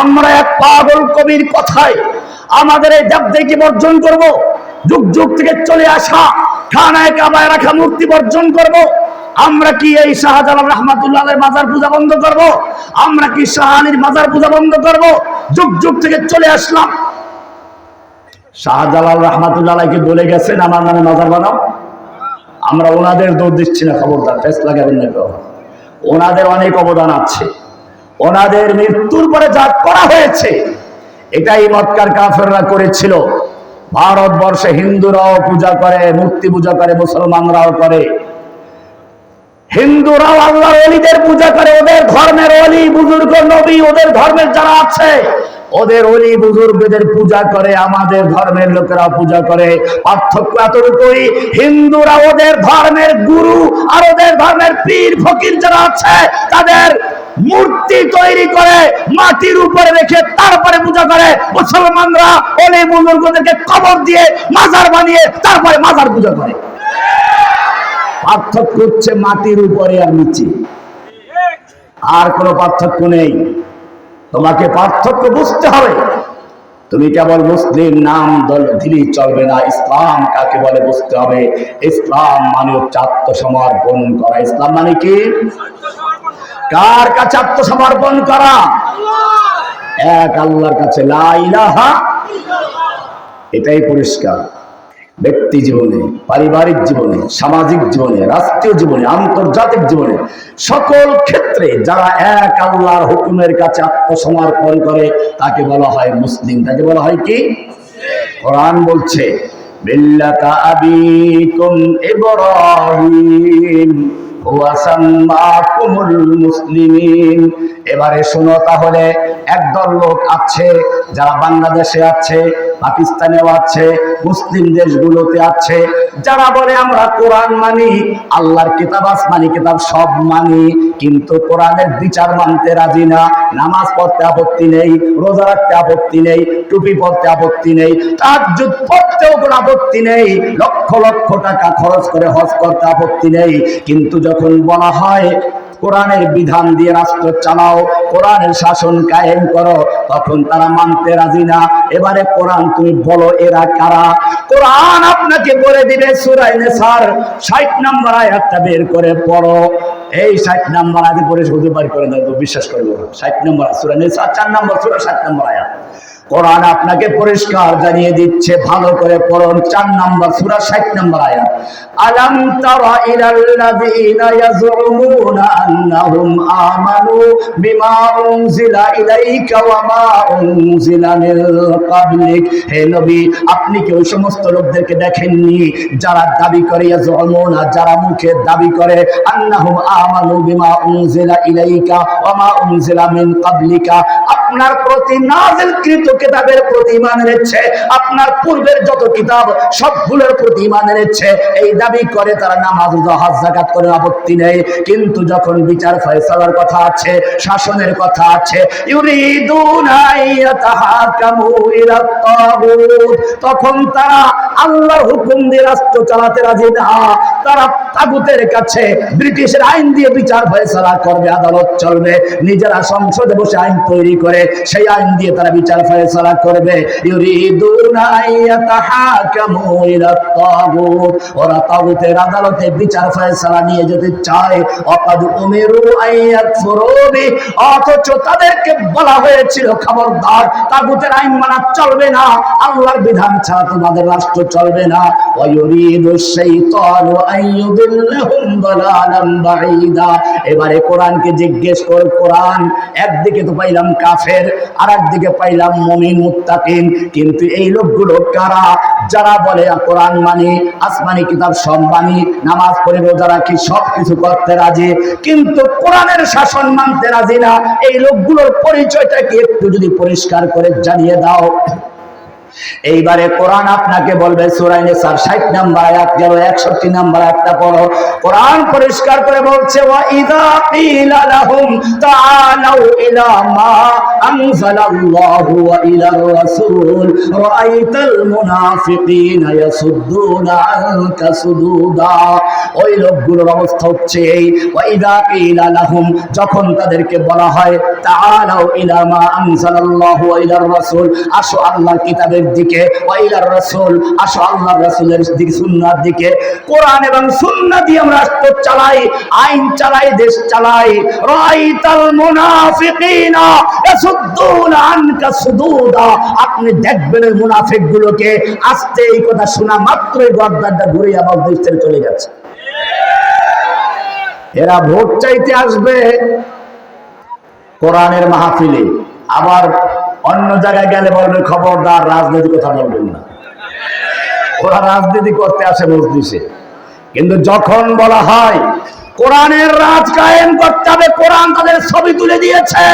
আমরা এক পাগল কবির কথায় আমাদের এই দেবদেরকে বর্জন করব। যুগ যুগ থেকে চলে আসা খানায় কাবায় রাখা মূর্তি বর্জন করব। আমরা কি এই শাহজালাল রহমাতুল্লাহ মাজার পূজা বন্ধ করব? আমরা কি শাহ আলীর মাজার পূজা বন্ধ করব? যুগ যুগ থেকে চলে আসলাম। শাহজালাল রহমাতুল্লাহকে বলে গেছেন, আমার নামে মাজার বানাও। আমরা ওনাদের দৌড় দিচ্ছি না, খবরদার টেস্ট লাগাবেন না ওনাদের অনেক অবদান আছে। ওনাদের মৃত্যুর পরে যা করা হয়েছে, এটাই মক্কার কাফেররা করেছিল। ভারতবর্ষে হিন্দুরাও পূজা করে, মূর্তি পূজা করে, মুসলমানরাও করে। হিন্দুরাও আল্লাহর অলিদের পূজা করে, ওদের ধর্মের অলি, বুজুর্গ, নবী, ওদের ধর্মের যারা আছে, ওদের অলি, বুজুর্গদের পূজা করে, আমাদের ধর্মের লোকেরা পূজা করে। পার্থক্য এতটুকুই, হিন্দুরা ওদের ধর্মের গুরু আর ওদের ধর্মের পীর, ফকির যারা আছে, তাদের মূর্তি তৈরি করে মাটির উপরে রেখে তারপরে পূজা করে। মুসলমানরা অলি বুজুর্গদেরকে কবর দিয়ে মাজার বানিয়ে তারপরে মাজার পূজা করে। পার্থক্য হচ্ছে মাটির উপরে আর নিচে। আর কোনো পার্থক্য নেই। তোমাকে পার্থক্য বুঝতে হবে। তুমি কেবল মুসলিম নাম দল দিলেই চলবে না। ইসলাম কাকে বলে বুঝতে হবে। ইসলাম মানে হচ্ছে আত্মসমর্পণ করা। ইসলাম মানে কি? কার কাছে আত্মসমর্পণ করা? এক আল্লাহর কাছে এটাই পরিষ্কার। ব্যক্তি জীবনে, পারিবারিক জীবনে, সামাজিক জীবনে, রাষ্ট্রীয় জীবনে, আন্তর্জাতিক জীবনে, সকল ক্ষেত্রে যারা এক আল্লাহর হুকুমের কাছে আত্মসমর্পণ করে, তাকে বলা হয় মুসলিম। তাকে বলা হয় কি? কোরআন বলছে, মিল্লাতা আবিকুম ইব্রাহিম। মুসলিমিন এবারে শুনো তাহলে একদল লোক আছে যারা বাংলাদেশে আছে পাকিস্তানেও আছে, মুসলিম দেশগুলোতে আছে। যারা বলে আমরা কোরআন মানি, আল্লাহর কিতাব, আসমানি কিতাব সব মানি, কিন্তু কোরআনের বিচার মানতে রাজি না, নামাজ পড়তে আপত্তি নেই, রোজা রাখতে আপত্তি নেই, টুপি পড়তে আপত্তি নেই তাজ্জুদ পড়তেও কোনো আপত্তি নেই, লক্ষ লক্ষ টাকা খরচ করে হজ করতে আপত্তি নেই। কিন্তু যখন বলা হয় কোরআনের বিধান দিয়ে রাষ্ট্র চালাও, কোরআনের শাসন কায়েম করো, তখন তারা মানতে রাজি না। এবারে কোরআন তুমি বলো, এরা কারা? কোরআন আপনাকে বলে দিবে সুরাই নেসার, ষাট নম্বর আয়াতটা বের করে পড়ো। এই ষাট নম্বর আগে পরে শুধু বার করে দেবো বিশ্বাস করব ষাট নম্বর সুরাই নেসার, চার নম্বর, সুরা ষাট নম্বর আয়াত। কোরআন আপনাকে পরিষ্কার জানিয়ে দিচ্ছে, ভালো করে পড়ুন। চার নম্বর সুরা ষাট নম্বর আয়াত। আলাম তারা আন্নাহুম আমানু বিমা উনজিলা ইলাইকা ওয়া মা উনজিলা মিন ক্বাবলিক। হে নবী, আপনি কি ওই সমস্ত লোকদেরকে দেখেননি যারা দাবি করে ইয়াজউমুনা যারা মুখে দাবি করে আন্নাহুম আমানু বিমা উনজিলা ইলাইকা ওয়া মা উনজিলা মিন ক্বাবলিকা? আপনার প্রতি নাজিলকৃত কিতাবের প্রতি ঈমান এনেছে, আপনার পূর্বের যত কিতাব, সবগুলোর প্রতি ঈমান এনেছে, এই দাবি করে তারা নামাজ হজ, যাকাত করে আপত্তি নেই। কিন্তু যখন বিচার ফয়সালার কথা আছে, শাসনের কথা আছে তখন তারা আল্লাহর হুকুম দিয়ে রাষ্ট্র চালাতে রাজি না। তারা তাগুতের কাছে ব্রিটিশের আইন দিয়ে বিচার ফয়সালা করবে, আদালত চলবে। নিজেরা সংসদে বসে আইন তৈরি করে, সেই আইন দিয়ে তারা বিচার ফয়সালা করবে। ওরা তাগুতের আদালতে বিচার ফয়সালা নিয়ে চায়। উমিরু অথচ তাদেরকে বলা হয়েছিল, খবরদার, তাগুতের আইন মানা চলবে না। আল্লাহর বিধান ছাড়া তোমাদের রাষ্ট্র চলবে না। ওয়ায়ুরিদু শাইতানু এবারে কোরআনকে জিজ্ঞেস কর, কোরআন একদিকে তো পাইলাম কাফের আর একদিকে পাইলাম মুমিন, মুত্তাকিন। কিন্তু এই লোকগুলো কারা? যারা বলে কোরআন মানি, আসমানি কিতাব সব মানি, নামাজ পড়ে রোজা রাখি সব কিছু করতে রাজি। কিন্তু কোরআনের শাসন মানতে রাজি না। এই লোকগুলোর পরিচয়টাকে একটু যদি পরিষ্কার করে জানিয়ে দাও। এইবারে কোরআন আপনাকে বলবে সুরাই নিসার 60 নাম্বার আয়াত গেল 61 নাম্বার আয়াতটা পড়ো। কোরআন পরিষ্কার করে বলছে, ওয়া কিলা লাহুম ইলা মা আনজালাল্লাহু ওয়া ইলার রাসূল। রাআইতাল মুনাফিকিনা ইয়াসুদ্দুনা আনকা সুদুদা। ওই লোকগুলোর অবস্থা হচ্ছে এই, ওয়া কিলা লাহুম যখন তাদেরকে বলা হয়, তাআলাউ ইলা মা আনজালাল্লাহু ওয়া ইলার রাসূল আসো আল্লাহর কিতাবের দিকে আসো দিকে দিকে। কোরআন এবং দিয়ে আমরা রাষ্ট্র চালাই, আইন চালাই, দেশ চালাই। রাইতাল মুনাফিকিনা ইয়াসুদ্দুনা আনকা সুদুদা। আপনি দেখবেন ওই মুনাফিকগুলোকে আস্তে এই কথা শোনা মাত্রই গর্দানটা ঘুরে আবার দেশ ছেড়ে চলে গেছে এরা ভোট চাইতে আসবে কোরআনের মাহফিলে। আবার অন্য জায়গায় গেলে বলবে, খবরদার, রাজনীতি কথা বলবেন না। ওরা রাজনীতি করতে আসে মসজিদে কিন্তু যখন বলা হয়, কোরআনের রাজ কায়েম করতে হবে, কোরআন তাদের ছবি তুলে দিয়েছে।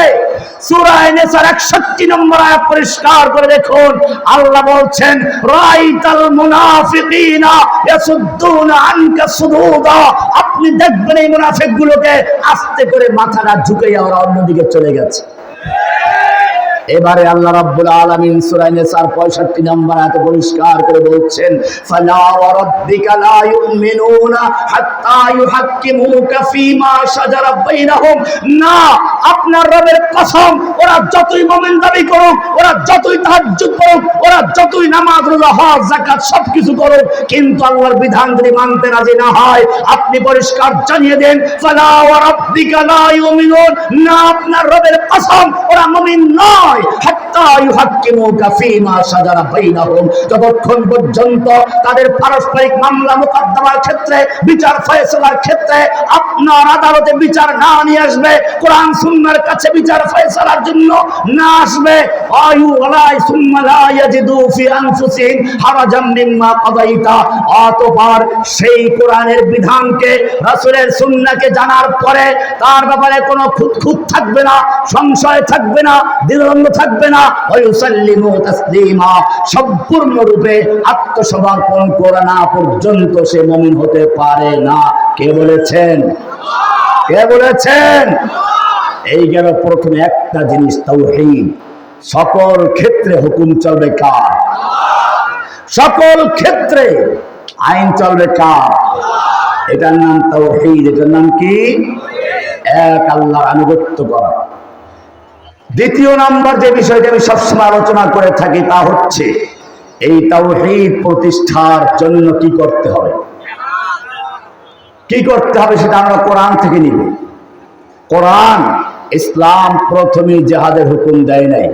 সূরায়ে নেসার 61 নম্বর আয়াত পরিষ্কার করে দেখুন। আল্লাহ বলছেন, রাইতাল মুনাফিকিনা ইয়াসুদ্দুনা আনকা সুদুদা। আপনি দেখবেন এই মুনাফিকগুলোকে আস্তে করে মাথাটা ঝুঁকিয়ে ওরা অন্যদিকে চলে গেছে। এবারে আল্লাহ রাব্বুল আলামিন সূরা নিসার 65 নম্বর আয়াতে পরিষ্কার করে বলছেন, ফালা ওয়া রাব্বিকা লা ইউমিনুনা হাত্তা ইউহাক্কিমুকা ফীমা শাজারা বাইনাহুম। না, আপনার রবের কসম, ওরা যতই মুমিন দাবি করুক, ওরা যতই তাহাজ্জুদ করুক, ওরা যতই নামাজ, রোজা, হজ, যাকাত, সবকিছু করুক, কিন্তু আল্লাহর বিধান যদি মানতে রাজি না হয়, আপনি পরিষ্কার জানিয়ে দেন, ফালা ওয়া রাব্বিকা লা ইউমিনুন। না, আপনার রবের কসম, ওরা মুমিন নয়। যতক্ষণ পর্যন্ত তাদের পারস্পরিক মামলা মোকদ্দমার ক্ষেত্রে, বিচার ফয়সালার ক্ষেত্রে আপনার আদালতে বিচার না নিয়ে আসবে, কোরআন সুন্নাহর কাছে বিচার ফয়সালার জন্য না আসবে জানার পরে তার ব্যাপারে কোনো থাকবে না, সংশয় থাকবে না দ্বিধাদ্বন্দ্ব থাকবে না। তাসলিমা। সম্পূর্ণরূপে আত্মসমর্পণ করে না পর্যন্ত সে মুমিন হতে পারে না। কে বলেছেন? কে বলেছেন? এই গেল প্রথমে একটা জিনিস, তাওহীদ। সকল ক্ষেত্রে হুকুম চলবে কার? সকল ক্ষেত্রে আইন চলবে কার? এটার নাম তাওহীদ। এটার নাম কি? এক আল্লাহর আনুগত্য করা। দ্বিতীয় নাম্বার যে বিষয়টি আমি সবসময় আলোচনা করে থাকি তা হচ্ছে, এই তাওহীদ প্রতিষ্ঠার জন্য কি করতে হবে? কি করতে হবে সেটা আমরা কোরআন থেকে নিব। কোরআন ইসলাম প্রথমে জেহাদের হুকুম দেয় নাই।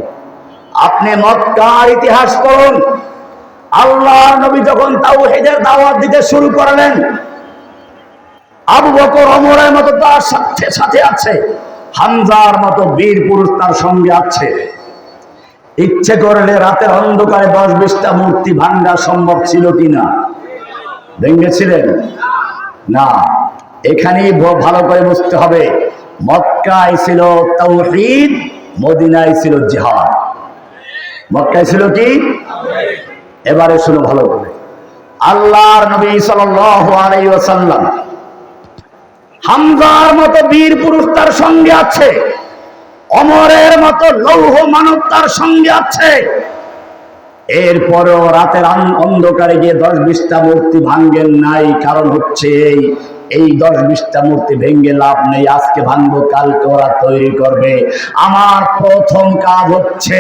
আপনি মক্কার ইতিহাস পড়ুন। আল্লাহ নবী যখন তাওহীদের দাওয়াত দিতে শুরু করলেন, আবু বকর অমরের মতো তার সাথে সাথে আছে। হামজার মতো বীর পুরুষ তার সঙ্গে আছে। ইচ্ছে করলে রাতের অন্ধকারে দশ বিশটা মূর্তি ভাঙ্গা সম্ভব ছিল কিনা? ভেঙ্গেছিলেন না, এখানেই ভালো করে বুঝতে হবে। মক্কায় ছিল তৌহিদ, মদিনায় ছিল জিহাদ। মক্কায় ছিল কি? এবারে শুনো ভালো করে। আল্লাহর নবী ওয়াসাল্লাম হামজার মতো বীর পুরুষ তার সঙ্গে আছে। অমরের মতো লৌহ মানব তার সঙ্গে আছে। এরপরেও রাতের অন্ধকারে গিয়ে দশ বিশটা মূর্তি ভাঙ্গেন নাই, কারণ হচ্ছে এই এই দশ বিশটা মূর্তি ভেঙ্গে লাভ নেই, আজকে ভাঙবো, কালকে ওরা তৈরি করবে। আমার প্রথম কাজ হচ্ছে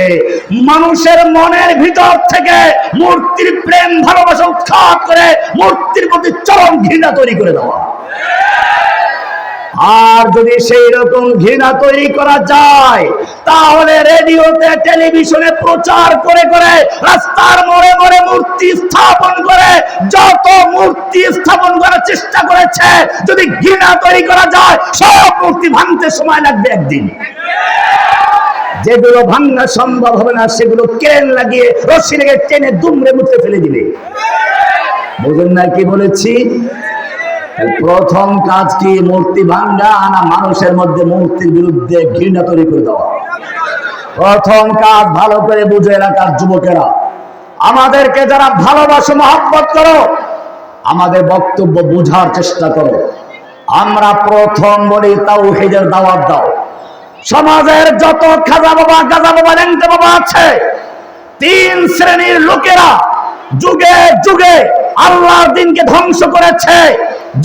মানুষের মনের ভিতর থেকে মূর্তির প্রেম, ভালোবাসা উৎখাত করে মূর্তির প্রতি চরম ঘৃণা তৈরি করে দেওয়া। আর যদি সেই রকম ঘৃণা তৈরি করা যায়, তাহলে রেডিওতে, টেলিভিশনে প্রচার করে করে রাস্তার মোড়ে মোড়ে মূর্তি স্থাপন করে, যত মূর্তি স্থাপন করার চেষ্টা করেছে, যদি ঘৃণা তৈরি করা যায়, সব মূর্তি ভাঙতে সময় লাগবে একদিন। যেগুলো ভাঙা সম্ভব হবে না, সেগুলো কেন লাগিয়ে রশ্মি লেগে টেনে দুমড়ে মুখে ফেলে দিবে। বুঝুন না কি বলেছি? প্রথম কাজ কি মূর্তি ভাঙ্গা না মানুষের মধ্যে মূর্তির বিরুদ্ধে ঘৃণা তৈরি করে দেওয়া? প্রথম কাজ ভালো করে বুঝে এলাকার যুবকেরা। আমাদেরকে যারা ভালোবাসো, মহব্বত করো, আমাদের বক্তব্য বুঝার চেষ্টা করো। আমরা প্রথম বলি তাও হেজের দাওয়াত দাও। সমাজের যত খাজা বাবা, গাজা বাবা, ল্যাংটা বাবা আছে, তিন শ্রেণির লোকেরা যুগে যুগে আল্লাহর দিনকে ধ্বংস করেছে।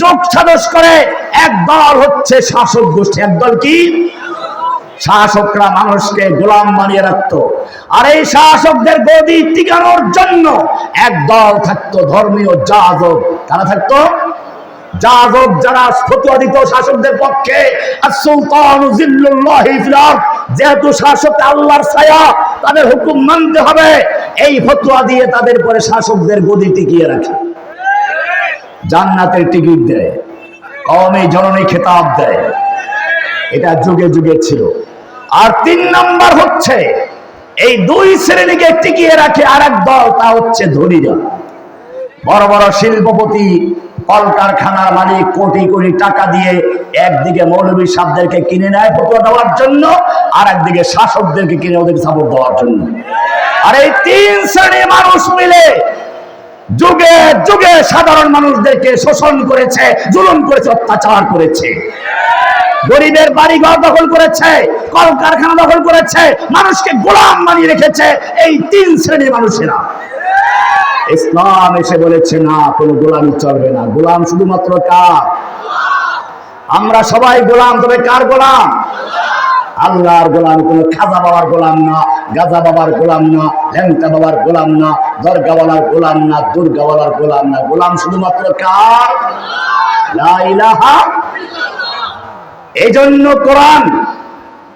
যোগ সাদস করে, এক দল হচ্ছে শাসক গোষ্ঠী একদল কি? শাসকরা মানুষকে গোলাম বানিয়ে রাখতো। আর এই শাসকদের গদি টিকানোর জন্য এক দল থাকতো, ধর্মীয় যাজক। তারা থাকতো? যাজক যারা ফতুয়া দিত শাসকদের পক্ষে। যেহেতু শাসক আল্লাহর ছায়া, তাদের হুকুম মানতে হবে। এই ফতুয়া দিয়ে তাদের পরে শাসকদের গদি টিকিয়ে রাখে। জান্নাতের টিকিট দেয় কমে জননী খেতাব দেয়। এটা যুগে যুগে ছিল। আর তিন নাম্বার হচ্ছে, এই দুই শ্রেণীকে টিকিয়ে রাখে আর এক দল, তা হচ্ছে ধনীরা। বড় বড় শিল্পপতি, কলকারখানার মালিক কোটি কোটি টাকা দিয়ে একদিকে মৌলবী সাহেবদেরকে কিনে নেয় ফটোয়া দেওয়ার জন্য আর একদিকে শাসকদেরকে কিনে ওদের সাপোর্ট দেওয়ার জন্য। আর এই তিন শ্রেণির মানুষ মিলে যুগে যুগে সাধারণ মানুষদেরকে শোষণ করেছে, জুলুম করেছে, অত্যাচার করেছে। গরিবের বাড়ি ঘর দখল করেছে, কলকারখানা দখল করেছে, মানুষকে গোলাম বানিয়ে রেখেছে এই তিন শ্রেণির মানুষেরা। ইসলাম এসে বলেছে, না, কোনো গোলামি চলবে না। গোলাম শুধুমাত্র কার? আমরা সবাই গোলাম, তবে কার গোলাম? আল্লাহর গোলাম কোন খাজা বাবার গোলাম না, গাজা বাবার গোলাম না, ল্যাংটা বাবার গোলাম না, দরগাওয়ালার গোলাম না, দুর্গাওয়ালার গোলাম না। গোলাম শুধুমাত্র কার? এই জন্য কোরআন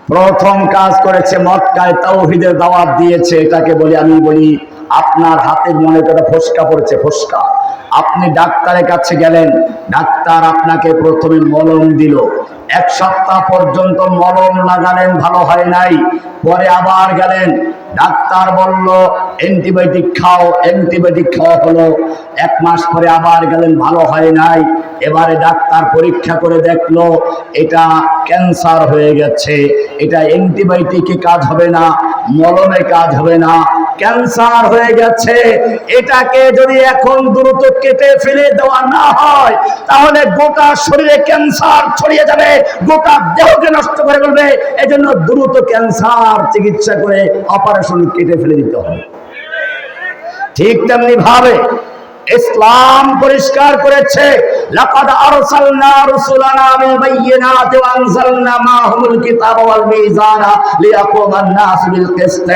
প্রথম কাজ করেছে, মক্কায় তাওহিদের দাওয়াত দিয়েছে। এটাকে বলি, আমি বলি, আপনার হাতের মনে করে ফসকা পড়েছে, ফসকা। আপনি ডাক্তারের কাছে গেলেন, ডাক্তার আপনাকে প্রথমে মলম দিল। এক সপ্তাহ পর্যন্ত মলম লাগালেন, ভালো হয় নাই। পরে আবার গেলেন। ডাক্তার বলল অ্যান্টিবায়োটিক খাও অ্যান্টিবায়োটিক খাওয়া হলো। এক মাস পরে আবার গেলেন, ভালো হয় নাই। এবারে ডাক্তার পরীক্ষা করে দেখল, এটা ক্যান্সার হয়ে গেছে। এটা অ্যান্টিবায়োটিকে কাজ হবে না, মলমে কাজ হবে না। ক্যান্সার হয়ে গেছে। এটাকে যদি এখন দ্রুত কেটে ফেলে দেওয়া না হয়, তাহলে গোটা শরীরে ক্যান্সার ছড়িয়ে যাবে, গোটা দেহকে নষ্ট করে ফেলবে। এজন্য দ্রুত ক্যান্সার চিকিৎসা করে অপারেশন কেটে ফেলে দিতে হবে। ঠিক তেমনি ভাবে ইসলাম পরিষ্কার করেছে। লাকাদ আরসালনা রুসুলানা বিল ওয়া আনজালনা কিতাবা ওয়াল লিয়াকুমান নাস বিল কিসত।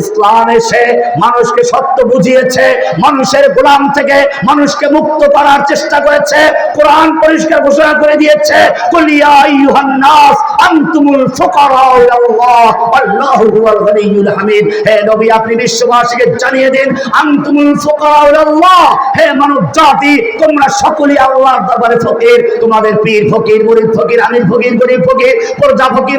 ইসলাম এসে মানুষকে সত্য বুঝিয়েছে, মানুষের গোলাম থেকে মানুষকে মুক্ত করার চেষ্টা করেছে, কোরআন পরিষ্কার ঘোষণা করে দিয়েছে ইয়া আইয়ুহান নাস আনতুমুল ফুকারা হুয়াল হামিদ। হে নবী, আপনি বিশ্ববাসীকে জানিয়ে দিন, আনতুমুল ফুকারা হে মানব জাতি, তোমরা সকলে আল্লাহর দরবারে ফকির। তোমাদের পীর ফকির, মুরিদ ফকির, আমির ফকির, গরিব ফকির, প্রজা ফকির।